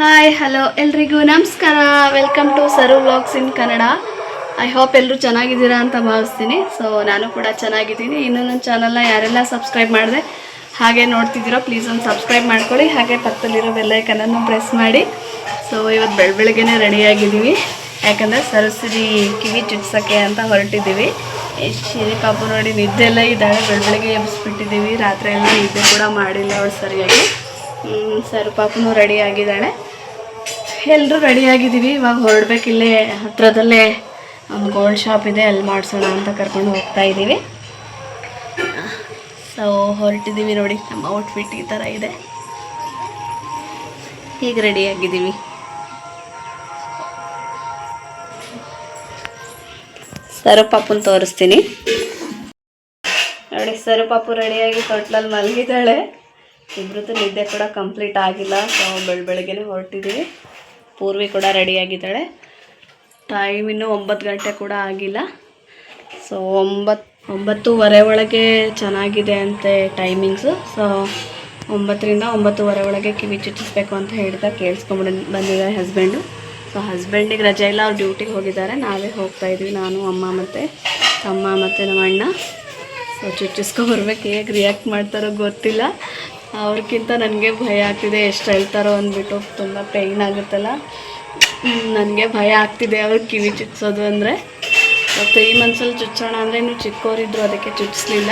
Hi hello ಎಲ್ರಿಗೂ ನಮಸ್ಕಾರ. Welcome to Saru vlogs in Kannada I hope ಎಲ್ಲರೂ ಚೆನ್ನಾಗಿದ್ದೀರಾ ಅಂತ ಭಾವಿಸ್ತೀನಿ. ಸೊ ನಾನು ಕೂಡ ಚೆನ್ನಾಗಿದ್ದೀನಿ. ಇನ್ನೊಂದು ಚಾನಲ್ನ ಯಾರೆಲ್ಲ ಸಬ್ಸ್ಕ್ರೈಬ್ ಮಾಡಿದೆ, ಹಾಗೆ ನೋಡ್ತಿದ್ದೀರೋ ಪ್ಲೀಸ್ ಒಂದು ಸಬ್ಸ್ಕ್ರೈಬ್ ಮಾಡ್ಕೊಳ್ಳಿ. ಹಾಗೆ ಪಕ್ಕದಲ್ಲಿರೋ ಬೆಲ್ಲೈಕನನ್ನು ಪ್ರೆಸ್ ಮಾಡಿ. ಸೊ ಇವತ್ತು ಬೆಳ ಬೆಳಗ್ಗೆನೇ ರೆಡಿಯಾಗಿದ್ದೀವಿ ಯಾಕಂದರೆ ಸರಸ್ವತಿ ಕಿವಿ ಚುಟ್ಸೋಕ್ಕೆ ಅಂತ ಹೊರಟಿದ್ದೀವಿ. ಶಿರಿ ಪಾಪು ನೋಡಿ ನಿದ್ದೆ ಎಲ್ಲ ಇದ್ದಾಳೆ. ಬೆಳ ಬೆಳಗ್ಗೆ ರಾತ್ರಿ ಎಲ್ಲ ನಿದ್ದೆ ಕೂಡ ಮಾಡಿಲ್ಲ ಅವಳು ಸರಿಯಾಗಿ. ಸರ್ ಪಾಪನು ರೆಡಿ ಆಗಿದ್ದಾಳೆ. ಎಲ್ಲರೂ ರೆಡಿ ಆಗಿದ್ದೀವಿ. ಇವಾಗ ಹೊರಡ್ಬೇಕು ಇಲ್ಲೇ ಹತ್ರದಲ್ಲೇ ಒಂದು ಗೋಲ್ಡ್ ಶಾಪ್ ಇದೆ. ಅಲ್ಲಿ ಮಾಡಿಸೋಣ ಅಂತ ಕರ್ಕೊಂಡು ಹೋಗ್ತಾ ಇದ್ದೀವಿ. ಸೊ ಹೊರಟಿದ್ದೀವಿ ನೋಡಿ. ನಮ್ಮ ಔಟ್ಫಿಟ್ ಈ ಥರ ಇದೆ. ಹೀಗೆ ರೆಡಿ ಆಗಿದ್ದೀವಿ. ಸರು ಪಾಪುನ್ ತೋರಿಸ್ತೀನಿ. ನೋಡಿ ಸರ್ ಪಾಪು ರೆಡಿಯಾಗಿ ತೊಟ್ಲಲ್ಲಿ ಮಲಗಿದ್ದಾಳೆ. ಇಬ್ಬರದ್ದು ನಿದ್ದೆ ಕೂಡ ಕಂಪ್ಲೀಟ್ ಆಗಿಲ್ಲ. ಸೊ ಬೆಳ ಬೆಳಗ್ಗೆನೇ ಹೊರಟಿದ್ದೀವಿ. ಪೂರ್ವಿ ಕೂಡ ರೆಡಿಯಾಗಿದ್ದಾಳೆ ಟೈಮ್ ಇನ್ನೂ ಒಂಬತ್ತು ಗಂಟೆ ಕೂಡ ಆಗಿಲ್ಲ. ಸೊ ಒಂಬತ್ತು ಒಂಬತ್ತೂವರೆ ಒಳಗೆ ಚೆನ್ನಾಗಿದೆ ಅಂತೆ ಟೈಮಿಂಗ್ಸು ಸೊ ಒಂಬತ್ತರಿಂದ ಒಂಬತ್ತುವರೆ ಒಳಗೆ ಕಿವಿ ಚುಚ್ಚಿಸ್ಬೇಕು ಅಂತ ಹೇಳ್ತಾ ಕೇಳಿಸ್ಕೊಂಬಿಡ್ ಬಂದಿದ್ದಾರೆ ಹಸ್ಬೆಂಡು ಸೊ ಹಸ್ಬೆಂಡಿಗೆ ರಜೆ ಇಲ್ಲ, ಅವ್ರು ಡ್ಯೂಟಿಗೆ ಹೋಗಿದ್ದಾರೆ. ನಾವೇ ಹೋಗ್ತಾ ಇದ್ವಿ, ನಾನು, ಅಮ್ಮ ಮತ್ತು ತಮ್ಮ ಮತ್ತು ನಮ್ಮ ಅಣ್ಣ. ಸೊ ಚುಚ್ಚಿಸ್ಕೊಬರ್ಬೇಕು, ಹೇಗೆ ರಿಯಾಕ್ಟ್ ಮಾಡ್ತಾರೋ ಗೊತ್ತಿಲ್ಲ. ಅವ್ರಿಗಿಂತ ನನಗೆ ಭಯ ಆಗ್ತಿದೆ ಎಷ್ಟು ಹೇಳ್ತಾರೋ ಅಂದ್ಬಿಟ್ಟು ತುಂಬ ಪೇಯ್ನ್ ಆಗುತ್ತಲ್ಲ. ನನಗೆ ಭಯ ಆಗ್ತಿದೆ ಅವ್ರು ಕಿವಿ ಚುಚ್ಚೋದು ಅಂದರೆ. ತ್ರೀ ಮಂತ್ಸಲ್ಲಿ ಚುಚ್ಚೋಣ ಅಂದರೆ ಇನ್ನು ಚಿಕ್ಕವರಿದ್ರು ಅದಕ್ಕೆ ಚುಚ್ಚಿಸ್ಲಿಲ್ಲ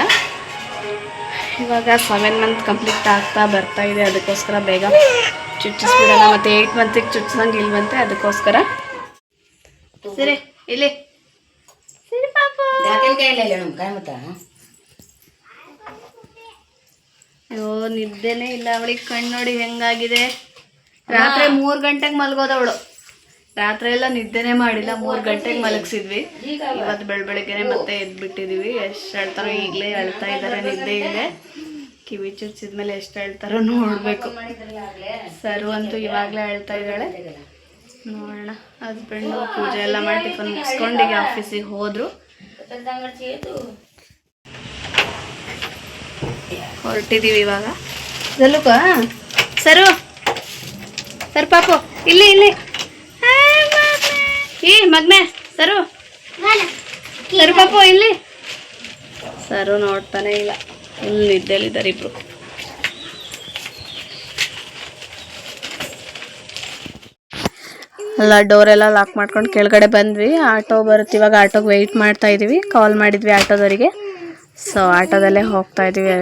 ಇವಾಗ ಸೆವೆನ್ ಮಂತ್ ಕಂಪ್ಲೀಟ್ ಆಗ್ತಾ ಬರ್ತಾ ಇದೆ ಅದಕ್ಕೋಸ್ಕರ ಬೇಗ ಚುಚ್ಚಿಸ್ಬಿಡೋಣ. ಮತ್ತು ಏಯ್ಟ್ ಮಂತಿಗೆ ಚುಚ್ಚಿಸಂಗೆ ಇಲ್ವಂತೆ ಅದಕ್ಕೋಸ್ಕರ. ಸರಿ ಇಲ್ಲಿ ಸರಿ ಪಾಪು. ಅಯ್ಯೋ ನಿದ್ದೆನೇ ಇಲ್ಲ ಅವಳಿಗೆ ಕಣ್ಣು ನೋಡಿ ಹೆಂಗಾಗಿದೆ? ರಾತ್ರಿ ಮೂರು ಗಂಟೆಗೆ ಮಲಗೋದವಳು ರಾತ್ರಿ ಎಲ್ಲ ನಿದ್ದೆನೇ ಮಾಡಿಲ್ಲ ಮೂರು ಗಂಟೆಗೆ ಮಲಗಿಸಿದ್ವಿ. ಇವತ್ತು ಬೆಳ ಬೆಳಗ್ಗೆನೆ ಮತ್ತೆ ಎದ್ಬಿಟ್ಟಿದೀವಿ. ಎಷ್ಟು ಹೇಳ್ತಾರೋ ಈಗಲೇ ಅಳ್ತಾ ಇದ್ದಾರೆ ನಿದ್ದೆ ಇದೆ. ಕಿವಿ ಚುಚ್ಚಿದ್ಮೇಲೆ ಎಷ್ಟು ಹೇಳ್ತಾರೋ ನೋಡಬೇಕು. ಸರು ಅಂತೂ ಇವಾಗಲೇ ಅಳ್ತಾ ಇದ್ದಾಳೆ. ನೋಡೋಣ ಹಸ್ಬೆಂಡು ಪೂಜೆ ಎಲ್ಲ ಮಾಡಿ ಟಿಫನ್ ಮುಗಿಸ್ಕೊಂಡು ಈಗ ಆಫೀಸಿಗೆ ಹೋದ್ರು. ಹೊರಟಿದ್ದೀವಿ ಇವಾಗ. ಜಲ್ಲುಕ ಸರು, ಸರ್ ಪಾಪು, ಇಲ್ಲಿ ಇಲ್ಲಿ. ಏ, ಮಗ್ನೆ. ಸರು. ಸರ್ ಪಾಪು, ಇಲ್ಲಿ. ಸರು ನೋಡ್ತಾನೆ ಇಲ್ಲ. ಇಲ್ಲಿ ನಿದ್ದೆಲಿದ್ದಾರೆ ಇಬ್ರು. ಅಲ್ಲ ಡೋರೆಲ್ಲ ಲಾಕ್ ಮಾಡ್ಕೊಂಡು ಕೆಳಗಡೆ ಬಂದ್ವಿ. ಆಟೋ ಬರುತ್ತೆ, ಇವಾಗ ಆಟೋಗೆ ವೆಯ್ಟ್ ಮಾಡ್ತಾ ಇದ್ದೀವಿ ಕಾಲ್ ಮಾಡಿದ್ವಿ ಆಟೋದವರಿಗೆ. ಸೊ ಆಟೋದಲ್ಲೇ ಹೋಗ್ತಾ ಇದೀವಿ.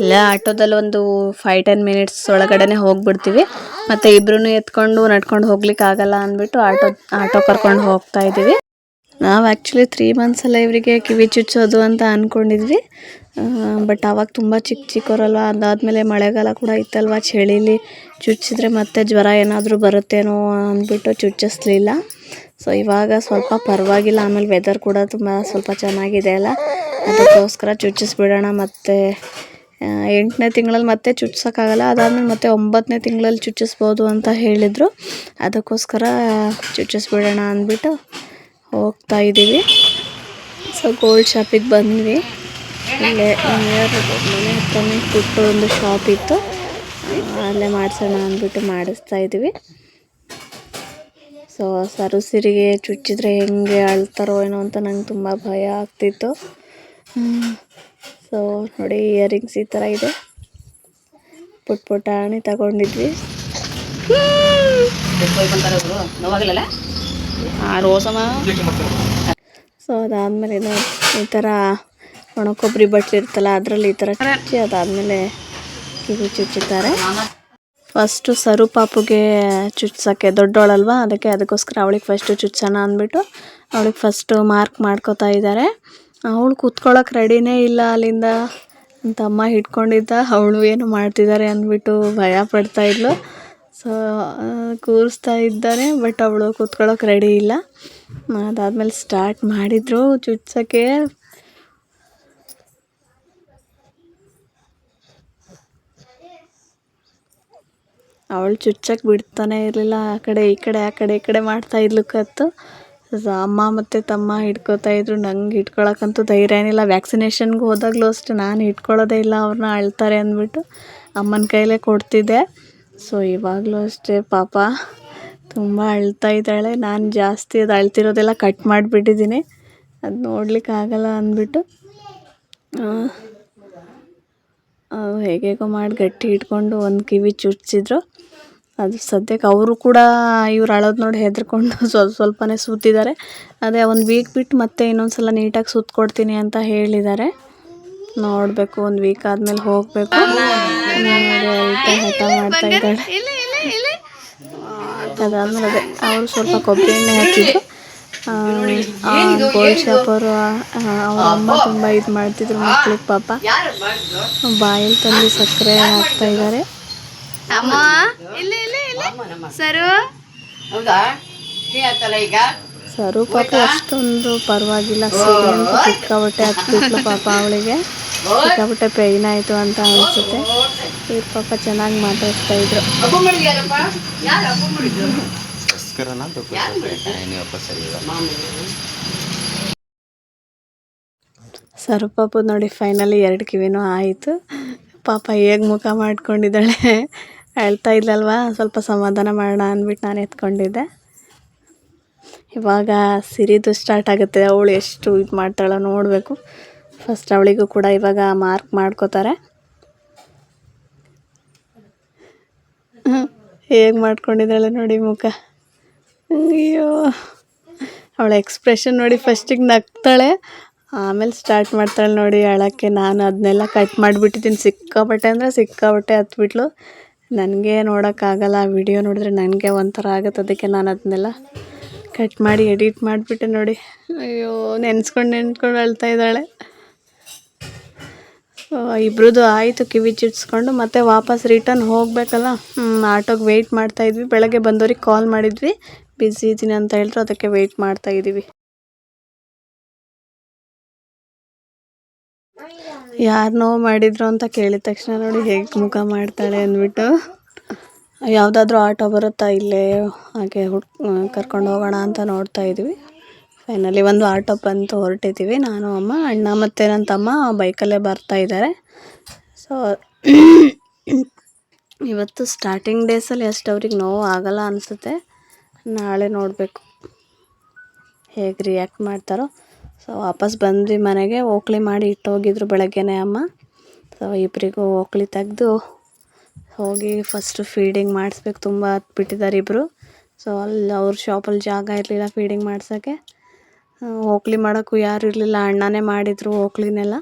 ಇಲ್ಲ ಆಟೋದಲ್ಲಿ ಒಂದು ಫೈವ್ ಟೆನ್ ಮಿನಿಟ್ಸ್ ಒಳಗಡೆನೆ ಹೋಗ್ಬಿಡ್ತೀವಿ. ಮತ್ತು ಇಬ್ರು ಎತ್ಕೊಂಡು ನಡ್ಕೊಂಡು ಹೋಗ್ಲಿಕ್ಕೆ ಆಗಲ್ಲ ಅಂದ್ಬಿಟ್ಟು ಆಟೋ ಆಟೋ ಕರ್ಕೊಂಡು ಹೋಗ್ತಾ ಇದ್ದೀವಿ. ನಾವು ಆ್ಯಕ್ಚುಲಿ ತ್ರೀ ಮಂತ್ಸಲ್ಲ ಇವರಿಗೆ ಕಿವಿ ಚುಚ್ಚೋದು ಅಂತ ಅಂದ್ಕೊಂಡಿದ್ವಿ ಬಟ್ ಆವಾಗ ತುಂಬ ಚಿಕ್ಕ ಚಿಕ್ಕವರಲ್ವ ಅದಾದಮೇಲೆ ಮಳೆಗಾಲ ಕೂಡ ಇತ್ತಲ್ವ? ಚಳಿಲಿ ಚುಚ್ಚಿದ್ರೆ ಮತ್ತೆ ಜ್ವರ ಏನಾದರೂ ಬರುತ್ತೇನೋ ಅಂದ್ಬಿಟ್ಟು ಚುಚ್ಚಿಸ್ಲಿಲ್ಲ. ಸೊ ಇವಾಗ ಸ್ವಲ್ಪ ಪರವಾಗಿಲ್ಲ. ಆಮೇಲೆ ವೆದರ್ ಕೂಡ ತುಂಬ ಸ್ವಲ್ಪ ಚೆನ್ನಾಗಿದೆ ಅಲ್ಲ. ಅದಕ್ಕೋಸ್ಕರ ಚುಚ್ಚಿಸ್ಬಿಡೋಣ ಮತ್ತು ಎಂಟನೇ ತಿಂಗಳಲ್ಲಿ ಮತ್ತೆ ಚುಚ್ಸೋಕ್ಕಾಗಲ್ಲ, ಅದಾದಮೇಲೆ ಮತ್ತೆ ಒಂಬತ್ತನೇ ತಿಂಗಳಲ್ಲಿ ಚುಚ್ಚಿಸ್ಬೋದು ಅಂತ ಹೇಳಿದರು. ಅದಕ್ಕೋಸ್ಕರ ಚುಚ್ಚಿಸ್ಬಿಡೋಣ ಅಂದ್ಬಿಟ್ಟು ಹೋಗ್ತಾ ಇದ್ದೀವಿ. ಸೊ ಗೋಲ್ಡ್ ಶಾಪಿಗೆ ಬಂದ್ವಿ. ಇಲ್ಲೇ ನಿಯರ್ ಮನೆ ಹತ್ರನೇ ಪುಟ್ಟ ಒಂದು ಶಾಪ್ ಇತ್ತು. ಅಲ್ಲೇ ಮಾಡಿಸೋಣ ಅಂದ್ಬಿಟ್ಟು ಮಾಡಿಸ್ತಾ ಇದ್ದೀವಿ. ಸೊ ಸರಸಿರಿಗೆ ಚುಚ್ಚಿದ್ರೆ ಹೆಂಗೆ ಅಳ್ತಾರೋ ಏನೋ ಅಂತ ನಂಗೆ ತುಂಬ ಭಯ ಆಗ್ತಿತ್ತು. ಸೊ ನೋಡಿ ಇಯರಿಂಗ್ಸ್ ಈ ಥರ ಇದೆ. ಪುಟ್ ಪುಟಾಣಿ ತಗೊಂಡಿದ್ವಿ. ಸೊ ಅದಾದಮೇಲೆ ಈ ಥರ ಒಣಕೊಬ್ಬರಿ ಬಟ್ಲು ಇರುತ್ತಲ್ಲ, ಅದರಲ್ಲಿ ಈ ಥರ ಚುಚ್ಚಿ ಅದಾದಮೇಲೆ ಕಿವಿ ಚುಚ್ಚುತ್ತಾರೆ. ಫಸ್ಟು ಸರು ಪಾಪುಗೆ ಚುಚ್ಸೋಕ್ಕೆ ದೊಡ್ಡವಳಲ್ವಾ ಅದಕ್ಕೆ ಅದಕ್ಕೋಸ್ಕರ ಅವಳಿಗೆ ಫಸ್ಟು ಚುಚ್ಚೋಣ ಅಂದ್ಬಿಟ್ಟು, ಅವಳಿಗೆ ಫಸ್ಟು ಮಾರ್ಕ್ ಮಾಡ್ಕೋತಾ ಇದ್ದಾರೆ. ಅವಳು ಕೂತ್ಕೊಳ್ಳೋಕೆ ರೆಡಿನೇ ಇಲ್ಲ ಅಲ್ಲಿಂದ. ತಮ್ಮ ಹಿಡ್ಕೊಂಡಿದ್ದ. ಅವಳು ಏನು ಮಾಡ್ತಿದ್ದಾರೆ ಅಂದ್ಬಿಟ್ಟು ಭಯ ಪಡ್ತಾ ಇದ್ಲು. ಸೊ ಕೂರಿಸ್ತಾ ಇದ್ದಾರೆ ಬಟ್ ಅವಳು ಕೂತ್ಕೊಳ್ಳೋಕೆ ರೆಡಿ ಇಲ್ಲ. ಅದಾದಮೇಲೆ ಸ್ಟಾರ್ಟ್ ಮಾಡಿದರು ಚುಚ್ಚಕ್ಕೆ. ಅವಳು ಚುಚ್ಚಕ್ಕೆ ಬಿಡ್ತಾನೆ ಇರಲಿಲ್ಲ. ಆ ಕಡೆ, ಈ ಕಡೆ, ಆ ಕಡೆ, ಈ ಕಡೆ ಮಾಡ್ತಾ ಇದ್ಲು ಕತ್ತು. ಅಮ್ಮ ಮತ್ತು ತಮ್ಮ ಹಿಡ್ಕೊತಾ ಇದ್ರು. ನಂಗೆ ಹಿಡ್ಕೊಳಕ್ಕಂತೂ ಧೈರ್ಯ ಏನಿಲ್ಲ. ವ್ಯಾಕ್ಸಿನೇಷನ್ಗೆ ಹೋದಾಗಲೂ ಅಷ್ಟೆ ನಾನು ಹಿಡ್ಕೊಳ್ಳೋದೇ ಇಲ್ಲ. ಅವ್ರನ್ನ ಅಳ್ತಾರೆ ಅಂದ್ಬಿಟ್ಟು ಅಮ್ಮನ ಕೈಲೇ ಕೊಡ್ತಿದ್ದೆ. ಸೊ ಇವಾಗಲೂ ಅಷ್ಟೇ ಪಾಪ. ತುಂಬ ಅಳ್ತಾ ಇದ್ದಾಳೆ. ನಾನು ಜಾಸ್ತಿ ಅದು ಅಳ್ತಿರೋದೆಲ್ಲ ಕಟ್ ಮಾಡಿಬಿಟ್ಟಿದ್ದೀನಿ. ಅದು ನೋಡ್ಲಿಕ್ಕೆ ಆಗಲ್ಲ ಅಂದ್ಬಿಟ್ಟು. ಹೇಗೇಗೋ ಮಾಡಿ ಗಟ್ಟಿ ಇಟ್ಕೊಂಡು ಒಂದು ಕಿವಿ ಚುಚ್ಚಿದ್ರು. ಅದು ಸದ್ಯಕ್ಕೆ ಅವರು ಕೂಡ ಇವ್ರು ಅಳೋದು ನೋಡಿ ಹೆದರ್ಕೊಂಡು ಸ್ವಲ್ಪ ಸ್ವಲ್ಪನೇ ಸೂತಿದ್ದಾರೆ ಅದೇ ಒಂದು ವೀಕ್ ಬಿಟ್ಟು ಮತ್ತೆ ಇನ್ನೊಂದು ಸಲ ನೀಟಾಗಿ ಸುತ್ತ ಕೊಡ್ತೀನಿ ಅಂತ ಹೇಳಿದ್ದಾರೆ. ನೋಡಬೇಕು ಒಂದು ವೀಕ್ ಆದಮೇಲೆ ಹೋಗಬೇಕು. ಹಠ ಮಾಡ್ತಾ ಇದ್ದಾಳೆ. ಅದಾದ್ಮೇಲೆ ಅದೇ ಅವರು ಸ್ವಲ್ಪ ಕೊಬ್ಬರಿ ಎಣ್ಣೆ ಹಾಕಿದ್ರು. ಗೋಲ್ಡ್ ಶಾಪ್ ಅವರು ಅವ್ರ ಅಮ್ಮ ತುಂಬ ಇದು ಮಾಡ್ತಿದ್ರು ಮಕ್ಳಿಗೆ ಪಾಪ. ಬಾಯಲ್ಲಿ ತಂದು ಸಕ್ಕರೆ ಹಾಕ್ತಾ ಇದ್ದಾರೆ. ಅಮ್ಮ ಇಲ್ಲಿ. ಸರು? ಹೌದಾ? ಈಗ? ಸರು ಪಾಪ ಅಷ್ಟೊಂದು ಪರವಾಗಿಲ್ಲ. ಸಿಗಿ ಅಂತ ಸಿಕ್ಕಾಬಟ್ಟೆ ಹತ್ಬಿಟ್ಲು ಪಾಪ ಅವಳಿಗೆ. ಸಿಕ್ಕಾಬಟ್ಟೆ ಪೇನ್ ಆಯಿತು ಅಂತ ಅನಿಸುತ್ತೆ. ಇವ್ರು ಪಾಪ ಚೆನ್ನಾಗಿ ಮಾತಾಡ್ತಾ ಇದ್ರು. ಸರ್ ಸರಿ ಸರು ಪಾಪು ನೋಡಿ ಫೈನಲಿ ಎರಡು ಕಿವಿನೂ ಆಯಿತು. ಪಾಪ ಹೇಗೆ ಮುಖ ಮಾಡ್ಕೊಂಡಿದ್ದಾಳೆ? ಅಳ್ತಾ ಇದ್ಲಲ್ವಾ? ಸ್ವಲ್ಪ ಸಮಾಧಾನ ಮಾಡೋಣ ಅಂದ್ಬಿಟ್ಟು ನಾನು ಎತ್ಕೊಂಡಿದ್ದೆ. ಇವಾಗ ಸಿರಿದು ಸ್ಟಾರ್ಟ್ ಆಗುತ್ತೆ. ಅವಳು ಎಷ್ಟು ಇದು ಮಾಡ್ತಾಳೋ ನೋಡಬೇಕು. ಫಸ್ಟ್ ಅವಳಿಗೂ ಕೂಡ ಇವಾಗ ಮಾರ್ಕ್ ಮಾಡ್ಕೋತಾರೆ. ಹೇಗೆ ಮಾಡ್ಕೊಂಡಿದ್ದಾಳೆ ನೋಡಿ ಮುಖ. ಅಯ್ಯೋ, ಅವಳ ಎಕ್ಸ್ಪ್ರೆಷನ್ ನೋಡಿ ಫಸ್ಟಿಗೆ ನಗ್ತಾಳೆ. ಆಮೇಲೆ ಸ್ಟಾರ್ಟ್ ಮಾಡ್ತಾಳೆ ನೋಡಿ ಹೇಳೋಕ್ಕೆ ನಾನು ಅದನ್ನೆಲ್ಲ ಕಟ್ ಮಾಡಿಬಿಟ್ಟಿದ್ದೀನಿ. ಸಿಕ್ಕಾಬಟ್ಟೆ ಅಂದರೆ ಸಿಕ್ಕಾಬಟ್ಟೆ ಹತ್ಬಿಟ್ಲು. ನನಗೆ ನೋಡೋಕ್ಕಾಗಲ್ಲ ವಿಡಿಯೋ ನೋಡಿದ್ರೆ ನನಗೆ ಒಂಥರ ಆಗುತ್ತೆ, ಅದಕ್ಕೆ ನಾನು ಅದನ್ನೆಲ್ಲ ಕಟ್ ಮಾಡಿ ಎಡಿಟ್ ಮಾಡಿಬಿಟ್ಟೆ ನೋಡಿ. ಅಯ್ಯೋ, ನೆನ್ಸ್ಕೊಂಡು ನೆನ್ಸ್ಕೊಂಡು ಅಳ್ತಾ ಇದ್ದಾಳೆ. ಇಬ್ರದ್ದು ಆಯಿತು ಕಿವಿ ಚಿಟ್ಸ್ಕೊಂಡು, ಮತ್ತೆ ವಾಪಸ್ ರಿಟರ್ನ್ ಹೋಗಬೇಕಲ್ಲ? ಆಟೋಗೆ ವೆಯ್ಟ್ ಮಾಡ್ತಾಯಿದ್ವಿ ಬೆಳಗ್ಗೆ ಬಂದವ್ರಿಗೆ ಕಾಲ್ ಮಾಡಿದ್ವಿ. ಬ್ಯುಸಿ ಇದ್ದೀನಿ ಅಂತ ಹೇಳಿದ್ರು, ಅದಕ್ಕೆ ವೆಯ್ಟ್ ಮಾಡ್ತಾ ಇದ್ದೀವಿ ನೋವು ಮಾಡಿದ್ರು ಅಂತ ಕೇಳಿದ ತಕ್ಷಣ ನೋಡಿ ಹೇಗೆ ಮುಖ ಮಾಡ್ತಾಳೆ ಅಂದ್ಬಿಟ್ಟು, ಯಾವುದಾದ್ರೂ ಆಟೋ ಬರುತ್ತಾ ಇಲ್ಲೇ, ಹಾಗೆ ಹುಡ್, ಕರ್ಕೊಂಡು ಹೋಗೋಣ ಅಂತ ನೋಡ್ತಾ ಇದ್ವಿ. ಫೈನಲಿ ಒಂದು ಆಟೋ ಬಂತು ಹೊರಟಿದ್ದೀವಿ ನಾನು, ಅಮ್ಮ, ಅಣ್ಣ ಮತ್ತು ನನ್ನ ತಮ್ಮ ಬೈಕಲ್ಲೇ ಬರ್ತಾ ಇದ್ದಾರೆ. ಸೊ ಇವತ್ತು ಸ್ಟಾರ್ಟಿಂಗ್ ಡೇಸಲ್ಲಿ ಎಷ್ಟು ಅವ್ರಿಗೆ ನೋವು ಆಗಲ್ಲ ಅನಿಸುತ್ತೆ. ನಾಳೆ ನೋಡಬೇಕು. ಹೇಗೆ ರಿಯಾಕ್ಟ್ ಮಾಡ್ತಾರೋ. ಸೊ ವಾಪಸ್ ಬಂದ್ವಿ ಮನೆಗೆ. ಓಕ್ಲಿ ಮಾಡಿ ಇಟ್ಟೋಗಿದ್ರು ಬೆಳಗ್ಗೆನೇ ಅಮ್ಮ. ಸೊ ಇಬ್ಬರಿಗೂ ಓಕ್ಲಿ ತೆಗೆದು ಹೋಗಿ ಫಸ್ಟು ಫೀಡಿಂಗ್ ಮಾಡಿಸ್ಬೇಕು. ತುಂಬ ಬಿಟ್ಟಿದ್ದಾರೆ ಇಬ್ಬರು ಸೊ ಅಲ್ಲಿ ಅವ್ರ ಶಾಪಲ್ಲಿ ಜಾಗ ಇರಲಿಲ್ಲ ಫೀಡಿಂಗ್ ಮಾಡ್ಸೋಕ್ಕೆ. ಓಕ್ಲಿ ಮಾಡೋಕ್ಕೂ ಯಾರು ಇರಲಿಲ್ಲ. ಅಣ್ಣನೇ ಮಾಡಿದರು ಓಕ್ಲಿನೆಲ್ಲ.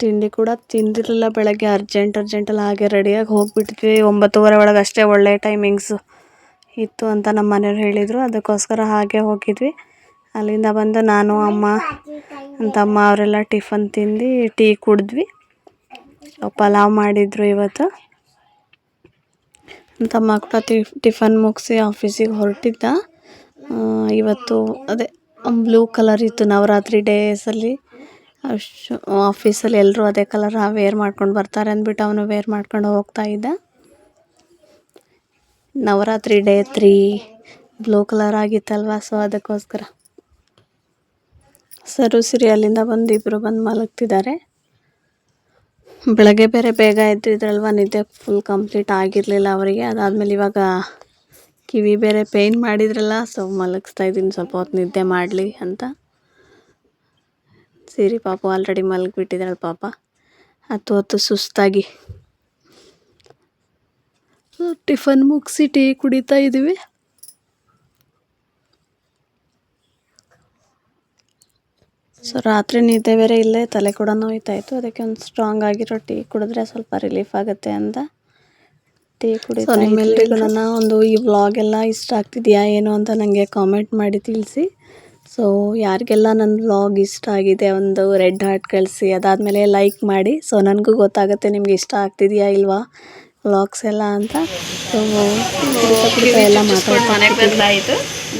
ತಿಂಡಿ ಕೂಡ ತಿಂದಿರಲಿಲ್ಲ ಬೆಳಗ್ಗೆ. ಅರ್ಜೆಂಟ್ ಅರ್ಜೆಂಟಲ್ಲಿ ಹಾಗೆ ರೆಡಿಯಾಗಿ ಹೋಗಿಬಿಟ್ಟಿದ್ವಿ ಒಂಬತ್ತುವರೆ ಒಳಗೆ ಅಷ್ಟೇ ಒಳ್ಳೆ ಟೈಮಿಂಗ್ಸು ಇತ್ತು ಅಂತ ನಮ್ಮ ಮನೆಯವ್ರು ಹೇಳಿದರು. ಅದಕ್ಕೋಸ್ಕರ ಹಾಗೆ ಹೋಗಿದ್ವಿ. ಅಲ್ಲಿಂದ ಬಂದು ನಾನು, ಅಮ್ಮ ಅಂತ ತಮ್ಮ ಅವರೆಲ್ಲ ಟಿಫನ್ ತಿಂದು ಟೀ ಕುಡಿದ್ವಿ. ಪಲಾವ್ ಮಾಡಿದ್ರು ಇವತ್ತು. ತಮ್ಮ ಕೂಡ ಟಿಫನ್ ಮುಗಿಸಿ ಆಫೀಸಿಗೆ ಹೊರಟಿದ್ದ. ಇವತ್ತು ಅದೇ, ಬ್ಲೂ ಕಲರ್ ಇತ್ತು ನವರಾತ್ರಿ ಡೇಸಲ್ಲಿ ಅಷ್ಟು, ಆಫೀಸಲ್ಲಿ ಎಲ್ಲರೂ ಅದೇ ಕಲರ್ ವೇರ್ ಮಾಡ್ಕೊಂಡು ಬರ್ತಾರೆ ಅಂದ್ಬಿಟ್ಟು ಅವನು ವೇರ್ ಮಾಡ್ಕೊಂಡು ಹೋಗ್ತಾ ಇದ್ದ. Navaratri day three blue colour ಆಗಿತ್ತಲ್ವ? So ಅದಕ್ಕೋಸ್ಕರ. ಸರು ಅಲ್ಲಿಂದ ಬಂದು ಇಬ್ಬರು ಬಂದು ಮಲಗ್ತಿದ್ದಾರೆ. ಬೆಳಗ್ಗೆ ಬೇರೆ ಬೇಗ ಎದ್ದಿದ್ರಲ್ವ, ನಿದ್ದೆ ಫುಲ್ ಕಂಪ್ಲೀಟ್ ಆಗಿರಲಿಲ್ಲ ಅವರಿಗೆ. ಅದಾದಮೇಲೆ ಇವಾಗ ಕಿವಿ ಬೇರೆ ಪೇಯ್ನ್ ಮಾಡಿದ್ರಲ್ಲ ಸೊ ಮಲಗಿಸ್ತಾ ಇದ್ದೀನಿ, ಸ್ವಲ್ಪ ಹೊತ್ತು ನಿದ್ದೆ ಮಾಡಲಿ ಅಂತ. ಸಿರಿ ಪಾಪ ಆಲ್ರೆಡಿ ಮಲಗಿಬಿಟ್ಟಿದ್ದಾಳೆ ಪಾಪ. ಹತ್ತು ಹೊತ್ತು ಸುಸ್ತಾಗಿ. ಟಿಫನ್ ಮುಗಿಸಿ ಟೀ ಕುಡಿತಾ ಇದ್ದೀವಿ ಸೊ ರಾತ್ರಿ ನಿದ್ದೆ ಬೇರೆ ಇಲ್ಲೇ ತಲೆ ಕೂಡ ನೋಯ್ತಾ ಇತ್ತು ಅದಕ್ಕೆ ಒಂದು ಸ್ಟ್ರಾಂಗ್ ಆಗಿರೋ ಟೀ ಕುಡಿದ್ರೆ ಸ್ವಲ್ಪ ರಿಲೀಫ್ ಆಗುತ್ತೆ ಅಂತ ಟೀ ಕುಡಿ ಸೊ ನಿಮ್ಮೆಲ್ಲರಿಗೂ ನನ್ನ ಒಂದು ಈ ವ್ಲಾಗ್ ಎಲ್ಲ ಇಷ್ಟ ಆಗ್ತಿದೆಯಾ ಏನು ಅಂತ ನನಗೆ ಕಾಮೆಂಟ್ ಮಾಡಿ ತಿಳಿಸಿ. ಸೊ ಯಾರಿಗೆಲ್ಲ ನನ್ನ ವ್ಲಾಗ್ ಇಷ್ಟ ಆಗಿದೆ ಒಂದು ರೆಡ್ ಹಾರ್ಟ್ ಕಳಿಸಿ ಅದಾದಮೇಲೆ ಲೈಕ್ ಮಾಡಿ. ಸೊ ನನಗೂ ಗೊತ್ತಾಗುತ್ತೆ ನಿಮ್ಗೆ ಇಷ್ಟ ಆಗ್ತಿದೆಯಾ ಇಲ್ವಾ ವ್ಲಾಗ್ಸ್ ಎಲ್ಲ ಅಂತ. ಸೊ ಎಲ್ಲ ಮಾತಾಡ್ತಾ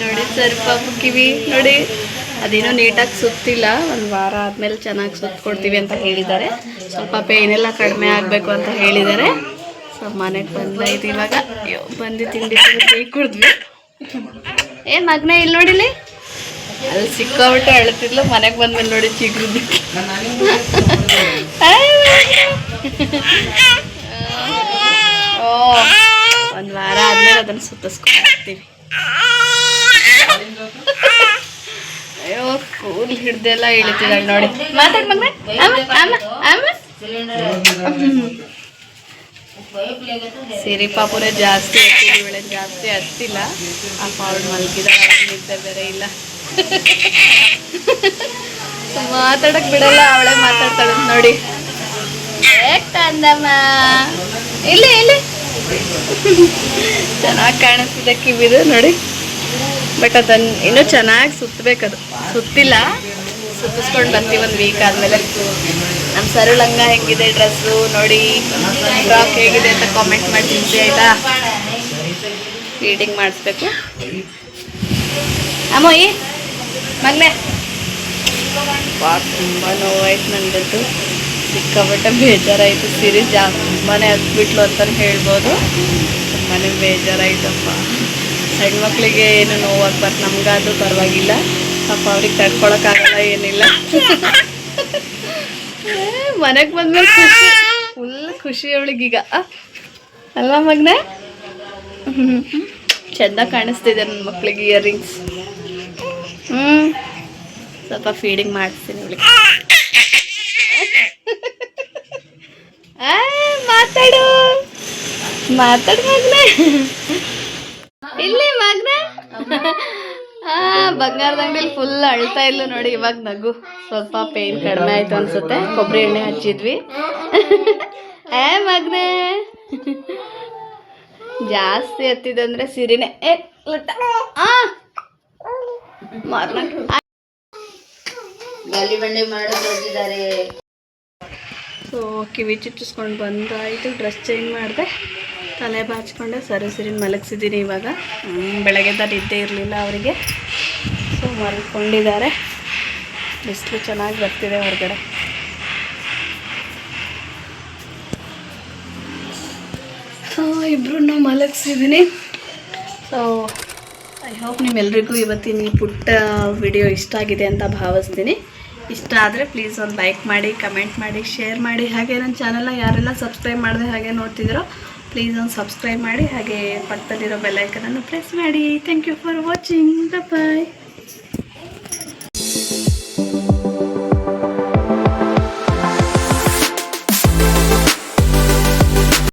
ನೋಡಿ ಸ್ವಲ್ಪ ಕಿವಿ ನೋಡಿ. ಅದೇನೋ ನೀಟಾಗಿ ಸುತ್ತಿಲ್ಲ ಒಂದು ವಾರ ಆದಮೇಲೆ ಚೆನ್ನಾಗಿ ಸುತ್ಕೊಡ್ತೀವಿ ಅಂತ ಹೇಳಿದ್ದಾರೆ. ಸ್ವಲ್ಪ ಪೇಯ್ನ್ ಎಲ್ಲ ಕಡಿಮೆ ಆಗಬೇಕು ಅಂತ ಹೇಳಿದ್ದಾರೆ. ಸೊ ಮನೆಗೆ ಬಂದಾಯ್ತು ಇವಾಗ. ಬಂದು ತಿಂಡಿ ಟೀ ಕುಡಿದ್ವಿ. ಏ ಮಗನೇ ಇಲ್ಲಿ ನೋಡಿಲಿ ಅಲ್ಲಿ ಸಿಕ್ಕಾಬಿಟ್ಟು ಅಳ್ತಿದ್ಲು ಮನೆಗೆ ಬಂದ್ಮೇಲೆ ನೋಡಿ ಚಿಗುರು ಓ ಒಂದು ವಾರ ಆದಮೇಲೆ ಅದನ್ನು ಸುತ್ತಿಸ್ಕೊಂಡು ಹಾಕ್ತೀವಿ ಅಯ್ಯೋ ಕೂಲ್ ಹಿಡ್ದೆಲ್ಲ ಇಳಿತಿದ್ದಾಳೆ ನೋಡಿ. ಮಾತಾಡ್ ಮಗ್ನೆ ಸಿರಿ ಪಾಪುರ ಜಾಸ್ತಿ ಹತ್ತಿಲ್ಲ ಜಾಸ್ತಿ ಹತ್ತಿಲ್ಲ ಅಪ್ಪ ಅವಳು ಮಲ್ಗಿದಾಳೆ ಬೇರೆ ಇಲ್ಲ. ಮಾತಾಡಕ್ ಬಿಡಲ್ಲ, ಅವಳೇ ಮಾತಾಡ್ತಾಳೆ ನೋಡಿ. ತಂದಮ್ಮ. ಇಲ್ಲ ಇಲ್ಲ. ಚೆನ್ನಾಗಿ ಕಾಣಿಸ್ತಿದೆ ಕಿವಿದು ನೋಡಿ. ಬಟ್ ಅದನ್ನ ಇನ್ನೂ ಚೆನ್ನಾಗಿ ಸುತ್ತಬೇಕದು ಸುತ್ತಿಲ್ಲ. ಸುತ್ತಿಸ್ಕೊಂಡು ಬರ್ತೀವಿ ಒಂದು ವೀಕ್ ಆದಮೇಲೆ. ನಮ್ಮ ಸರು ಲಂಗ ಹೆಂಗಿದೆ ಡ್ರೆಸ್ಸು ನೋಡಿ ಫ್ರಾಕ್ ಹೇಗಿದೆ ಅಂತ ಕಾಮೆಂಟ್ ಮಾಡಿ ತಿಳಿಸಿ ಆಯಿತಾ? ಫೀಡಿಂಗ್ ಮಾಡಿಸ್ಬೇಕು. ಅಮ್ಮೋಯಿ ಮಗನೆ. ತುಂಬ ನೋವಾಯ್ತು ನನಗಂತೂ ಸಿಕ್ಕಾಪಟ್ಟೆ ಬೇಜಾರಾಯಿತು. ಸಿರಿ ಜಾ ತುಂಬಾ ಹತ್ಬಿಟ್ಲು ಅಂತಲೇ ಹೇಳ್ಬೋದು. ತುಂಬಾ ಬೇಜಾರಾಯಿತಪ್ಪ. ಸಣ್ಣ ಮಕ್ಕಳಿಗೆ ಏನು ನೋವಾಗ್ಬಾರ್ದು, ನಮಗಾದ್ರೂ ಪರವಾಗಿಲ್ಲ. ಪಾಪ ಅವ್ರಿಗೆ ತಡ್ಕೊಳಕ್ಕಾಗಲ್ಲ, ಏನಿಲ್ಲ. ಮನೆಗೆ ಬಂದ್ಮೇಲೆ ಖುಷಿ. ಫುಲ್ ಖುಷಿ ಅವಳಿಗೀಗ ಅಲ್ವಾ ಮಗ್ನ? ಚೆಂದ ಕಾಣಿಸ್ತಿದೆ ನನ್ನ ಮಕ್ಳಿಗೆ ಇಯರಿಂಗ್ಸ್. ಹ್ಞೂ ಸ್ವಲ್ಪ ಫೀಡಿಂಗ್ ಮಾಡಿಸ್ತೀನಿ ಅವಳಿಗೆ. ಮಾತಾಡು. ಮಾತಾಡು ಮಗ್ನೆ ಇಲ್ಲಿ ಮಗ್ನೆ ಹಾ ಬಂಗಾರದ ಅಂಗಡಿಲಿ ಫುಲ್ ಅಳ್ತಾ ಇಲ್ಲ ನೋಡಿ, ಇವಾಗ ನಗು ಸ್ವಲ್ಪ ಪೇನ್ ಕಡಿಮೆ ಆಯ್ತು ಅನ್ಸುತ್ತೆ. ಕೊಬ್ಬರಿ ಎಣ್ಣೆ ಹಚ್ಚಿದ್ವಿ. ಏ, ಮಗ್ನೆ. ಜಾಸ್ತಿ ಹತ್ತಿದಂದ್ರೆ ಸಿರಿನೇ. ಮಾಡೋದು ಹೋಗಿದ್ದಾರೆ. ಸೊ ಕಿವಿ ಚುಚ್ಚಿಸ್ಕೊಂಡು ಬಂದಾಯಿತು. ಡ್ರೆಸ್ ಚೇಂಜ್ ಮಾಡಿದೆ. ತಲೆ ಬಾಚ್ಕೊಂಡೆ. ಸರಿ ಸಿರಿನ ಮಲಗಿಸಿದ್ದೀನಿ ಇವಾಗ. ಬೆಳಗ್ಗೆ ಬೆಳಗ್ಗೆದ ನಿದ್ದೆ ಇರಲಿಲ್ಲ ಅವರಿಗೆ. ಮಲ್ಕೊಂಡಿದ್ದಾರೆ. ಬಿಸಿಲು ಚೆನ್ನಾಗಿ ಬರ್ತಿದೆ ಹೊರಗಡೆ. ಸೊ ಇಬ್ಬರನ್ನು ಮಲಗಿಸಿದ್ದೀನಿ ಸೊ ಐ ಹೋಪ್ ನಿಮ್ಮೆಲ್ರಿಗೂ ಇವತ್ತಿನ ಪುಟ್ಟ ವಿಡಿಯೋ ಇಷ್ಟ ಆಗಿದೆ ಅಂತ ಭಾವಿಸ್ತೀನಿ. ಇಷ್ಟ ಆದರೆ ಪ್ಲೀಸ್ ಒಂದು ಲೈಕ್ ಮಾಡಿ ಕಮೆಂಟ್ ಮಾಡಿ ಶೇರ್ ಮಾಡಿ. ಹಾಗೆ ನನ್ನ ಚಾನಲ್ನ ಯಾರೆಲ್ಲ ಸಬ್ಸ್ಕ್ರೈಬ್ ಮಾಡಿದೆ ಹಾಗೆ ನೋಡ್ತಿದ್ದೀರೋ ಪ್ಲೀಸ್ ಒಂದು ಸಬ್ಸ್ಕ್ರೈಬ್ ಮಾಡಿ. ಹಾಗೆ ಪಕ್ಕದಲ್ಲಿರೋ ಬೆಲ್ಲೈಕನನ್ನು ಪ್ರೆಸ್ ಮಾಡಿ. Thank you for watching bye